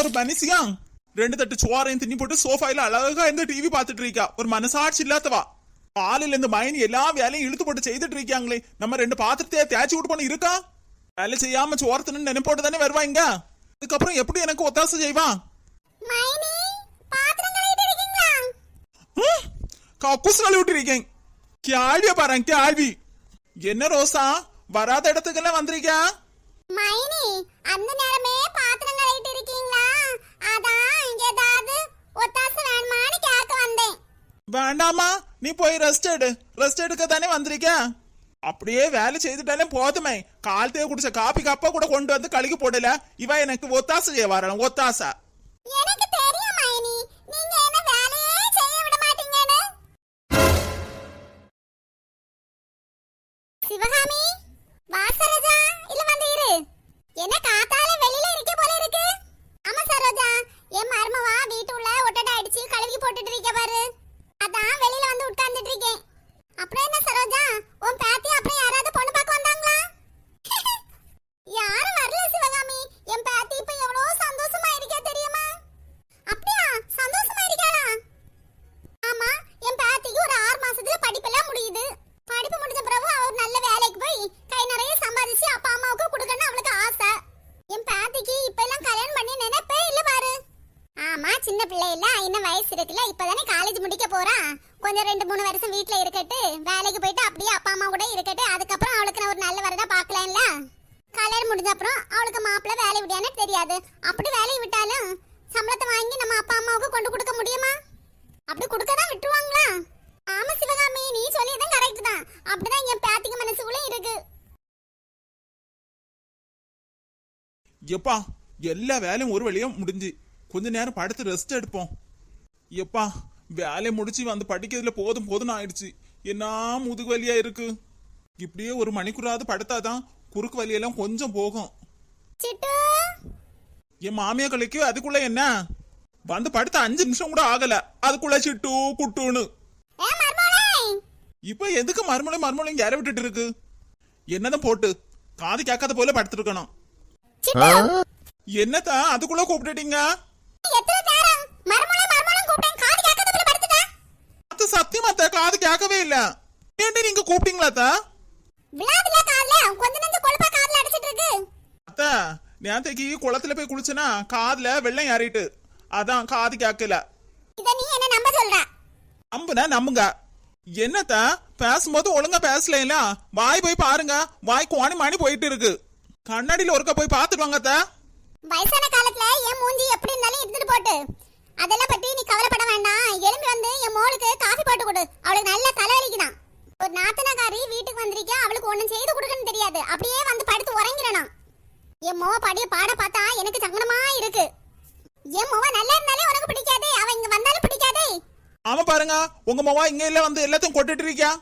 ஒரு மனுஷியா ரெண்டு தட்டு சோறையும் தின்னி போட்டு சோஃபாயில அழகா இருந்து டிவி பார்த்துட்டு இருக்கா. ஒரு மனசாட்சி இல்லாதவா? காலையில இந்த மைனி எல்லா வேலையும் இழுத்து போட்டு செய்துட்டு இருக்காங்களே நம்ம ரெண்டு பாத்திரத்தையே தேய்ச்சி விட்டு பண்ணி இருக்கா? வேலை செய்யாம சோரத்துன்னு நினைப்போட்டு தானே வருவாங்க. அதுக்கப்புறம் எப்படி எனக்கு ஒத்தாசை செய்வான் கக்கூஸ் கழுவி விட்டுருக்கேன் கேள்விய பாரு கேள்வி. என்ன ரோசா? வராத இடத்துக்கெல்லாம் வந்திருக்கியா? மைனி அந்த நேரமே பாத்திரம் கழுவிட்டு இருக்கீங்களா அதான் இங்க ஏதாவது ஒத்தாசை வேணுமான்னு கேட்க வந்தேன் வேண்டாமா நீ போய் ரெஸ்ட் எடு. ரெஸ்ட் எடுக்க தானே வந்திருக்க? அப்படியே வேலை செய்துட்டாலே போதுமே. காலத்தையே குடிச்ச காப்பி கப்பா கூட கொண்டு வந்து கழுகி போடல. இவ எனக்கு ஒத்தாசை செய்ய வரணும் ஒத்தாசை. கொஞ்சம் ரெண்டு மூணு வருஷம் வீட்ல இருக்கட்டு வேலைக்கு போயிட்டு அப்படியே அப்பா அம்மா கூட இருக்கட்டு அதுக்கப்புறம் அவளுக்கு நான் ஒரு நல்ல வரதா பாக்கலாம்ல கல்யாணம் முடிஞ்ச அப்புறம் அவளுக்கு மாப்பிள்ளை வேலை விடியானே தெரியாது. அப்படி வேலையை விட்டாலும் சம்பளத்தை வாங்கி நம்ம அப்பா அம்மாவுக்கு கொண்டு கொடுக்க முடியுமா? அப்படி கொடுக்க தான் விட்டுருவாங்களா? ஆமா சிவகாமி நீ சொல்லியதும் கரெக்ட் தான். அப்படிதான் என் பேத்திக்கு மனசுக்குள்ள இருக்கு. எப்பா எல்லா வேலையும் ஒரு வழியா முடிஞ்சு. கொஞ்ச நேரம் படுத்து ரெஸ்ட் எடுப்போம். எப்பா வேலையை முடிச்சு வந்து படிக்கிறதுல போதும் போதும் ஆயிடுச்சு. என்ன முதுகு வலியா இருக்கு? இப்படியே ஒரு மணிக்குறாவது படுத்தாதான் குறுக்கு வலியெல்லாம் கொஞ்சம் போகும். என் மாமியா கலைக்கு அதுக்குள்ள என்ன? வந்து படுத்த அஞ்சு நிமிஷம் கூட ஆகல. அதுக்குள்ள சிட்டு குட்டுன்னு. இப்ப எதுக்கு மறுமலை மறுமலையும் யார விட்டுட்டு இருக்கு? என்னதான் போட்டு? காது கேட்காத போல படுத்திருக்கணும். சிட்டு. என்னத்தா அதுக்குள்ள கூப்பிட்டுட்டீங்க எத்தனை நேரம் மர்மோளே மர்மோளே கூப்பிட்டேன் காது கேட்காதப்பல படுத்துட்டா அத்த சத்தியமாத்த காது கேட்கவே இல்ல. ஏன்டி நீங்க கூப்பிட்டீங்களாத்தா விழாதுல காதுல? கொஞ்ச நெஞ்ச கொழுப்பா காதுல அடிச்சிட்டு இருக்கு அத்த நேத்தைக்கு குளத்துல போய் குளிச்சனா காதுல வெள்ளம் ஏறிட்டு. அதான் காது கேட்கல இத நீ என்ன நம்ப சொல்ற? நம்புனா நம்புங்க. என்னத்த பேசும்போது ஒழுங்கா பேசல வாய் போய் பாருங்க. வாய் கோணி மாணி போயிட்டு இருக்கு. கண்ணாடியில ஒருக்க போய் பாத்துட்டு வாங்க. வயசான காலத்துல என் மூஞ்சி எப்படி இருந்தாலும் இருந்துட்டு போட்டு. அதெல்லாம் பத்தி நீ கவலைப்பட வேண்டாம். எழும்பி வந்து என் மோளுக்கு காஃபி போட்டு கொடு. அவளுக்கு நல்ல தலைவலிக்குதான். ஒரு நாத்தனக்காரி வீட்டுக்கு வந்திருக்கா அவளுக்கு ஒன்றும் செய்து கொடுக்கன்னு தெரியாது. அப்படியே வந்து படுத்து உறங்கிறனா என் மோவ படிய பாட பார்த்தா எனக்கு சங்கடமா இருக்கு. என் மோவ நல்லா இருந்தாலே உனக்கு பிடிக்காதே. அவ இங்க வந்தாலும் பிடிக்காதே. ஆமா பாருங்க. உங்க மோவா இங்க இல்ல வந்து எல்லாத்தையும் கொட்டிட்டு இருக்கியா?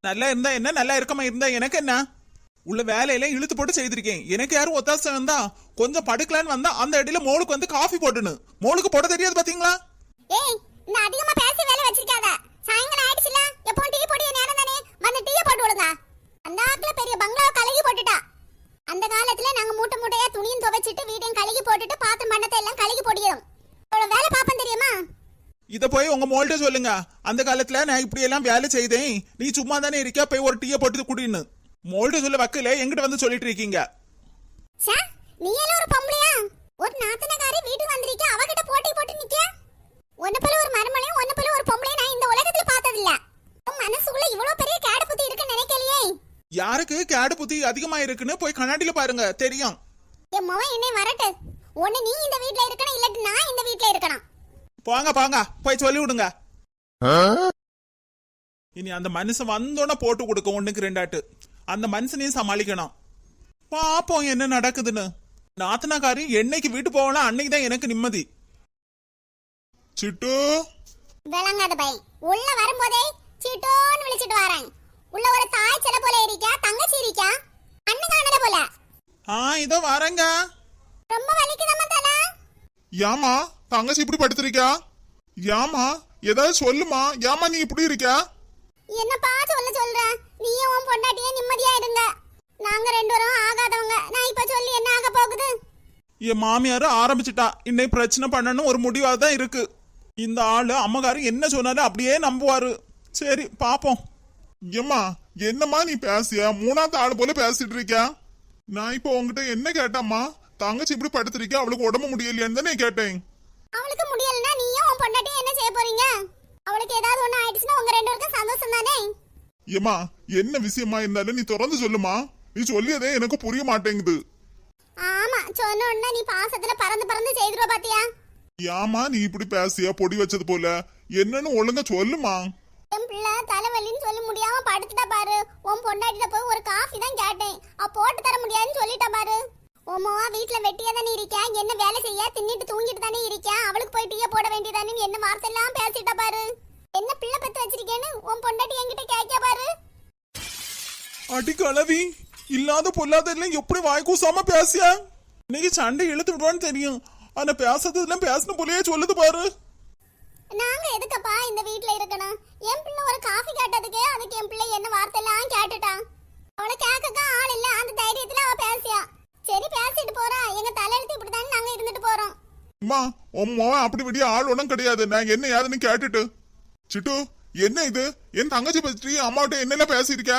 நல்லா இருந்தா என்ன? நல்லா இருக்கமா இருந்தா எனக்கு என்ன? உள்ள வேலையில இழுத்து போட்டு செய்திருக்கேன். எனக்கு யாரும் ஒத்தாசை வந்தா கொஞ்சம் படுக்கலான்னு வந்தா அந்த இடையில மோளுக்கு வந்து காஃபி போட்டுன்னு. மோளுக்கு போட தெரியாது பாத்தீங்களா? ஏய் இந்த அதிகமா பேசி வேலை வச்சிருக்காத. சாயங்காலம் ஆயிடுச்சுல எப்போ டீ போடிய நேரம் தானே? வந்து டீயை போட்டு விடுங்க அந்த ஆத்துல பெரிய பங்களாவை கழுகி போட்டுட்டா. அந்த காலத்துல நாங்க மூட்டை மூட்டையா துணியும் துவைச்சிட்டு வீட்டையும் கழுகி போட்டுட்டு பாத்திரம் பண்டத்தை எல்லாம் கழுகி இவ்வளவு வேலை பாப்பேன் தெரியுமா? இத போய் உங்க மோள்கிட்ட சொல்லுங்க. அந்த காலத்துல நான் இப்படி எல்லாம் வேலை செய்தேன். நீ சும்மா தானே இருக்க போய் ஒரு டீயை போட்டு குடின்னு. மோள்கிட்ட சொல்ல வக்கல எங்கிட்ட வந்து சொல்லிட்டு இருக்கீங்க சா நீ எல்லாம் ஒரு பொம்பளையா? ஒரு நாத்தனக்காரி வீட்டுக்கு வந்திருக்க அவகிட்ட போட்டி போட்டு நிக்க ஒன்னு போல ஒரு மருமலையும் ஒன்னு போல ஒரு பொம்பளையும் நான் இந்த உலகத்துல பார்த்தது இல்ல உன் மனசுக்குள்ள இவ்வளவு பெரிய கேடு புத்தி இருக்குன்னு நினைக்கலையே? யாருக்கு கேடு புத்தி அதிகமா இருக்குன்னு போய் கண்ணாடியில பாருங்க தெரியும். என் மகன் என்னை வரட்டு. ஒண்ணு நீ இந்த வீட்ல இருக்கணும் இல்லாட்டி நான் இந்த வீட்ல இருக்கணும். போங்க போங்க. போய் சொல்லி விடுங்க இனி அந்த மனுஷன் வந்தோடனே போட்டு கொடுக்க ஒண்ணுக்கு ரெண்டாட்டு அந்த மனுஷனையும் சமாளிக்கணும். பாப்போம் என்ன நடக்குதுன்னு. நாத்தனாக்காரி என்னைக்கு வீட்டு போகலாம் அன்னைக்கு தான் எனக்கு நிம்மதி. சிட்டு. விளங்காத பையன் உள்ள வரும்போதே சீட்டோன்னு விழிச்சிட்டு வரேன். உள்ள ஒரு தாய் சில போல இருக்கா தங்கச்சி இருக்கா அண்ணன் காணல போல. ஆ இதோ வரேங்க. ரொம்ப வலிக்குதம்மா தானே? ஏமா தங்கச்சி இப்படி படுத்திருக்கா ஏமா ஏதாவது சொல்லுமா? ஏமா நீ இப்படி இருக்கா என்னப்பா சொல்ல சொல்ற நீயும் உன் பொண்டாட்டியே நிம்மதியா இருங்க. நாங்க ரெண்டு பேரும் ஆகாதவங்க. நான் இப்ப சொல்லி என்ன ஆக போகுது? என் மாமியார் ஆரம்பிச்சிட்டா. இன்னைக்கு பிரச்சனை பண்ணணும் ஒரு முடிவா தான் இருக்கு. இந்த ஆளு அம்மகாரு என்ன சொன்னாலும் அப்படியே நம்புவாரு. சரி பாப்போம். ஏம்மா என்னம்மா நீ பேசியா? மூணாவது ஆள் போல பேசிட்டு இருக்கியா? நான் இப்போ உங்ககிட்ட என்ன கேட்டம்மா? தங்கச்சி இப்படி படுத்திருக்கா அவளுக்கு உடம்பு முடியலையான்னு தானே கேட்டேன். அவளுக்கு முடியலன்னா நீயும் உன் பொண்டாட்டியும் என்ன செய்ய போறீங்க? அவளுக்கு ஏதாவது ஒண்ணு ஆயிடுச்சுன்னா உங்க ரெண்டு பேருக்கும் சந்தோஷம் தானே ஏம்மா என்ன விஷயமா இருந்தாலும் நீ திறந்து சொல்லுமா நீ சொல்லியதே எனக்கு புரிய மாட்டேங்குது. ஆமா சொன்ன உடனே நீ பாசத்துல பறந்து பறந்து செய்துருவ பாத்தியா? ஏம்மா நீ இப்படி பேசியா பொடி வச்சது போல? என்னன்னு ஒழுங்கா சொல்லுமா என் பிள்ளை தலைவலின்னு சொல்லி முடியாம படுத்துட்டா பாரு. உன் பொண்டாட்டிட்ட போய் ஒரு காஃபி தான் கேட்டேன். அவ போட்டு தர முடியாதுன்னு சொல்லிட்டா பாரு. உமாவா வீட்டுல வெட்டியா தானே இருக்கேன் என்ன வேலை செய்ய? தின்னுட்டு தூங்கிட்டு தானே இருக்கேன் அவளுக்கு போய் டீய போட வேண்டியதானே என்ன வார்த்தை எல்லாம் பேசிட்டா பாரு. என்ன பிள்ளை பெத்து வச்சிருக்கேன்னு உன் பொண்டாட்டி என்கிட்ட அடி கலவி இல்லாத பொல்லாத எல்லாம் எப்படி வாய் கூசாம பேசியா இன்னைக்கு சண்டை இழுத்து விடுவான்னு தெரியும். ஆனா பேசுறதுலாம் பேசின போலயே சொல்லுது பாரு. நாங்க எதுக்கப்பா இந்த வீட்ல இருக்கணும்? என் பிள்ளை ஒரு காஃபி கேட்டதுக்கு அதுக்கு என் பிள்ளை என்ன வார்த்தை எல்லாம் கேட்டுட்டான். அவளை கேட்கக்க ஆள் இல்ல. அந்த தைரியத்துல அவ பேசியா. சரி பேசிட்டு போறா. எங்க தலையெழுத்து இப்படிதான் நாங்க இருந்துட்டு போறோம். அம்மா மகன் அப்படி விடிய ஆள் ஒன்றும் கிடையாது. நான் என்ன ஏதுன்னு கேட்டுட்டு. சிட்டு என்ன இது? என் தங்கச்சி பற்றி அம்மாட்ட என்னெல்லாம் பேசியிருக்கா?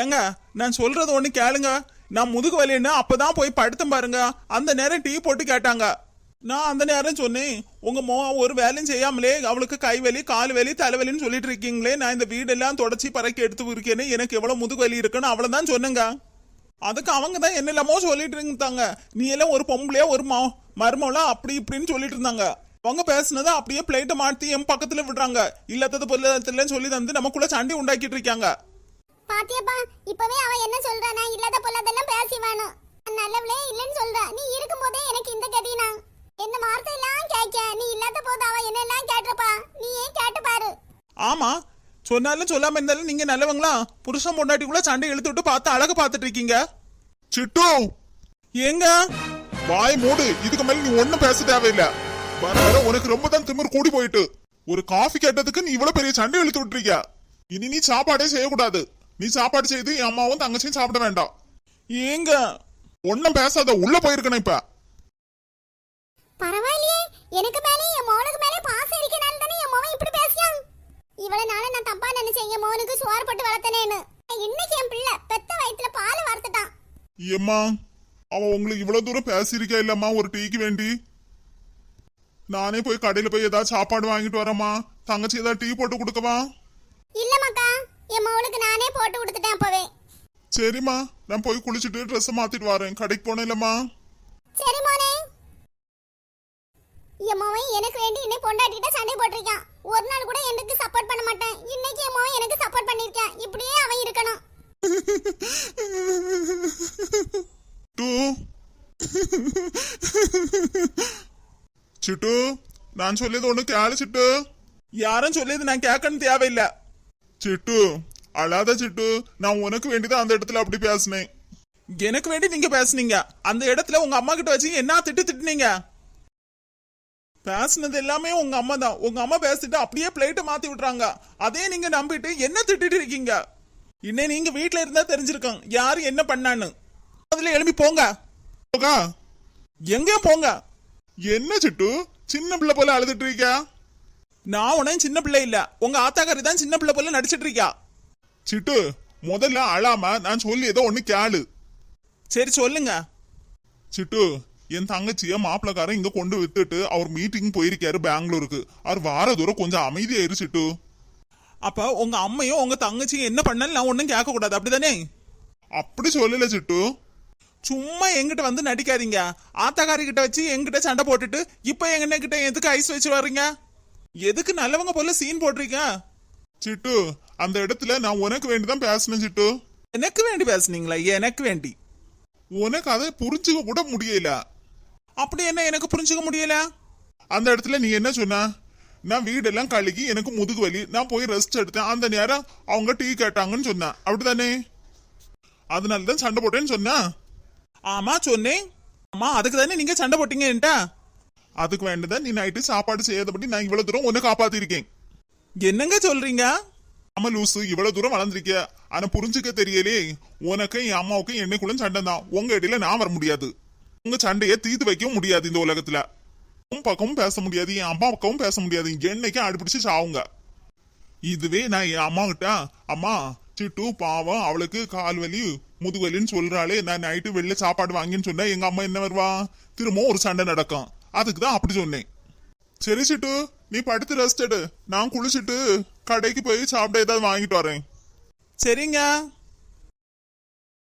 ஏங்க நான் சொல்றது ஒண்ணு கேளுங்க. நான் முதுகு வலின்னு அப்பதான் போய் படுத்தும் பாருங்க. அந்த நேரம் டீ போட்டு கேட்டாங்க. நான் அந்த நேரம் சொன்னேன் உங்க மோ ஒரு வேலையும் செய்யாமலே அவளுக்கு கை வலி கால் வலி தலைவலின்னு சொல்லிட்டு இருக்கீங்களே. நான் இந்த வீடெல்லாம் தொடச்சி பறக்கி எடுத்து இருக்கேன்னு எனக்கு எவ்வளவு முதுகு வலி இருக்குன்னு அவ்வளவு தான் சொன்னேங்க. அதுக்கு அவங்க தான் என்னெல்லாமோ சொல்லிட்டு இருந்தாங்க. நீ எல்லாம் ஒரு பொம்பளையா ஒரு மா மருமகளா அப்படி இப்படின்னு சொல்லிட்டு இருந்தாங்க. அவங்க பேசுனதை அப்படியே பிளேட்டை மாற்றி என் பக்கத்துல விடுறாங்க. இல்லாதது பொருளாதாரத்துலன்னு சொல்லி தந்து நமக்குள்ள சண்டை உண்டாக்கிட்டு இருக்காங்க. பாத்தியப்பா இப்பவே அவ என்ன சொல்றா? நான் இல்லாத பொல்லாதெல்லாம் பேசி வேணும் நான் நல்லவளே இல்லைன்னு சொல்றா. நீ இருக்கும்போதே எனக்கு இந்த கதினா என்ன வார்த்தை எல்லாம் கேட்க? நீ இல்லாத போது அவ என்ன எல்லாம் கேட்டிருப்பா? நீ ஏன் கேட்டு பாரு. ஆமா. சொன்னாலும் சொல்லாம இருந்தாலும் நீங்க நல்லவங்களா? புருஷன் பொண்டாட்டிக்குள்ள சண்டை இழுத்து விட்டு பார்த்து அழகு பார்த்துட்டு இருக்கீங்க. சிட்டு! ஏங்க? வாய் மூடு. இதுக்கு மேல நீ ஒண்ணும் பேச தேவையில்ல. வர வர உனக்கு ரொம்ப தான் திமிர் கூடி போயிட்டு. ஒரு காஃபி கேட்டதுக்கு நீ இவ்வளவு பெரிய சண்டை இழுத்து விட்டுருக்க இனி நீ சாப்பாடே செய்யக்கூடாது. நீ சாப்பாடு செய்து என் அம்மாவும் தங்கச்சியும் சாப்பிட வேண்டாம். ஏங்க ஒன்னும் பேசாத உள்ள போயிருக்கணும் இப்ப. பரவாயில்லையே எனக்கு மேலே என் மோனுக்கு மேலே பாசம் இருக்கனால தானே என் மோவன் இப்படி பேசியான் இவ்வளவு நாள நான் தப்பா நினைச்சேன் என் மோனுக்கு சோறு போட்டு வளர்த்தனேன்னு. இன்னைக்கு என் பிள்ளை பெத்த வயித்துல பால் வறுத்துட்டான் ஏம்மா அவன் உங்களுக்கு இவ்வளவு தூரம் பேசியிருக்கா இல்லம்மா ஒரு டீக்கு வேண்டி? நானே போய் கடையில போய் ஏதாவது சாப்பாடு வாங்கிட்டு வரேம்மா. தங்கச்சி ஏதாவது டீ போட்டு கொடுக்கவா? இல்ல மக்கா. என் மோனுக்கு நானே போட்டு கொடுத்துட்டேன் அப்பவே. சரிம்மா நான் போய் குளிச்சுட்டு ட்ரெஸ் மாத்திட்டு வரேன். கடைக்கு போனேன் இல்லம்மா சரி மோனே. என் மோவன் எனக்கு வேண்டி இன்னைக்கு பொண்டாட்டிட்ட சண்டை போட்டிருக்கான். ஒரு நாள் கூட எனக்கு சப்போர்ட் பண்ண மாட்டேன். இன்னைக்கு என் மோவன் எனக்கு சப்போர்ட் பண்ணிருக்கான் இப்படியே அவன் இருக்கணும். டூ சிட்டு நான் சொல்லியது ஒண்ணு கேளு சிட்டு. யாரும் சொல்லியது நான் கேட்கணும் தேவையில்லை. சிட்டு. அழாத சிட்டு. நான் உனக்கு வேண்டிதான் அந்த இடத்துல அப்படி பேசினேன். எனக்கு வேண்டி நீங்க பேசுனீங்க. அந்த இடத்துல உங்க அம்மா கிட்ட வச்சு என்ன திட்டு திட்டுனீங்க? பேசுனது எல்லாமே உங்க அம்மா தான். உங்க அம்மா பேசிட்டு அப்படியே பிளேட்டை மாத்தி விடுறாங்க. அதே நீங்க நம்பிட்டு என்ன திட்டிட்டு இருக்கீங்க? இன்னே நீங்க வீட்ல இருந்தா தெரிஞ்சிருக்கோம். யாரு என்ன பண்ணான்னு. அதுல எழுப்பி போங்க. போகா. எங்கேயும் போங்க? என்ன சிட்டு? சின்ன பிள்ளை போல அழுதுட்டு இருக்கியா? நான் உடனே சின்ன பிள்ளை இல்ல. உங்க ஆத்தாக்காரி தான் சின்ன பிள்ளை போல நடிச்சிட்டு இருக்கா சிட்டு முதல்ல அழாம நான் சொல்லி ஏதோ ஒண்ணு கேளு. சரி சொல்லுங்க. சிட்டு என் தங்கச்சிய மாப்பிளக்காரன் இங்க கொண்டு விட்டுட்டு அவர் மீட்டிங் போயிருக்காரு பெங்களூருக்கு. அவர் வார தூரம் கொஞ்சம் அமைதியாயிரு சிட்டு. அப்ப உங்க அம்மையும் உங்க தங்கச்சியும் என்ன பண்ணாலும் நான் ஒண்ணும் கேட்க கூடாது அப்படிதானே? அப்படி சொல்லல சிட்டு. சும்மா எங்கிட்ட வந்து நடிக்காதீங்க. ஆத்தாக்காரி கிட்ட வச்சு எங்கிட்ட சண்டை போட்டுட்டு இப்ப எங்க கிட்ட எதுக்கு ஐஸ் வச்சு வர்றீங்க? எதுக்கு நல்லவங்க போல சீன் போடுறீங்க சிட்டு அந்த இடத்துல நான் உனக்கு வேண்டிதான் பேசினேன் சிட்டு. எனக்கு வேண்டி பேசுனீங்களா? எனக்கு வேண்டி. உனக்கு அதை புரிஞ்சுக்க கூட முடியல. அப்படி என்ன எனக்கு புரிஞ்சுக்க முடியல? அந்த இடத்துல நீ என்ன சொன்ன? நான் வீடெல்லாம் கழுகி எனக்கு முதுகு வலி. நான் போய் ரெஸ்ட் எடுத்தேன். அந்த நேரம் அவங்க டீ கேட்டாங்கன்னு சொன்னேன் அப்படிதானே அதனால தான் சண்டை போட்டேன்னு சொன்னேன் ஆமா சொன்னேன். ஆமா அதுக்கு தானே நீங்க சண்டை போட்டீங்க என்கிட்ட? அதுக்கு வேண்டியதான் நீ நைட்டு சாப்பாடு செய்யாதபடி நான் இவ்வளவு தூரம் உன்னை காப்பாத்திருக்கேன். என்னங்க சொல்றீங்க? ஆமா லூசு இவ்வளவு தூரம் வளர்ந்திருக்க ஆனா புரிஞ்சுக்க தெரியலே உனக்கும் என் அம்மாவுக்கும் என்னைக்குள்ள சண்டை தான். உங்க இடையில நான் வர முடியாது. உங்க சண்டையை தீர்த்து வைக்கவும் முடியாது இந்த உலகத்துல. உன் பக்கமும் பேச முடியாது என் அம்மா பக்கமும் பேச முடியாது. என்னைக்கும் அடிபிடிச்சு சாவுங்க. இதுவே நான் என் அம்மா கிட்ட அம்மா சிட்டு பாவம் அவளுக்கு கால் வலி முதுவலின்னு சொல்றாளே நான் நைட்டு வெளில சாப்பாடு வாங்கின்னு சொன்னா எங்க அம்மா என்ன வருவா? திரும்பவும் ஒரு சண்டை நடக்கும். அதுக்கு தான் அப்படி சொன்னேன். சரி சிட்டு நீ படுத்து ரெஸ்ட் எடு. நான் குளிச்சுட்டு கடைக்கு போய் சாப்பிட ஏதாவது வாங்கிட்டு வரேன். சரிங்க.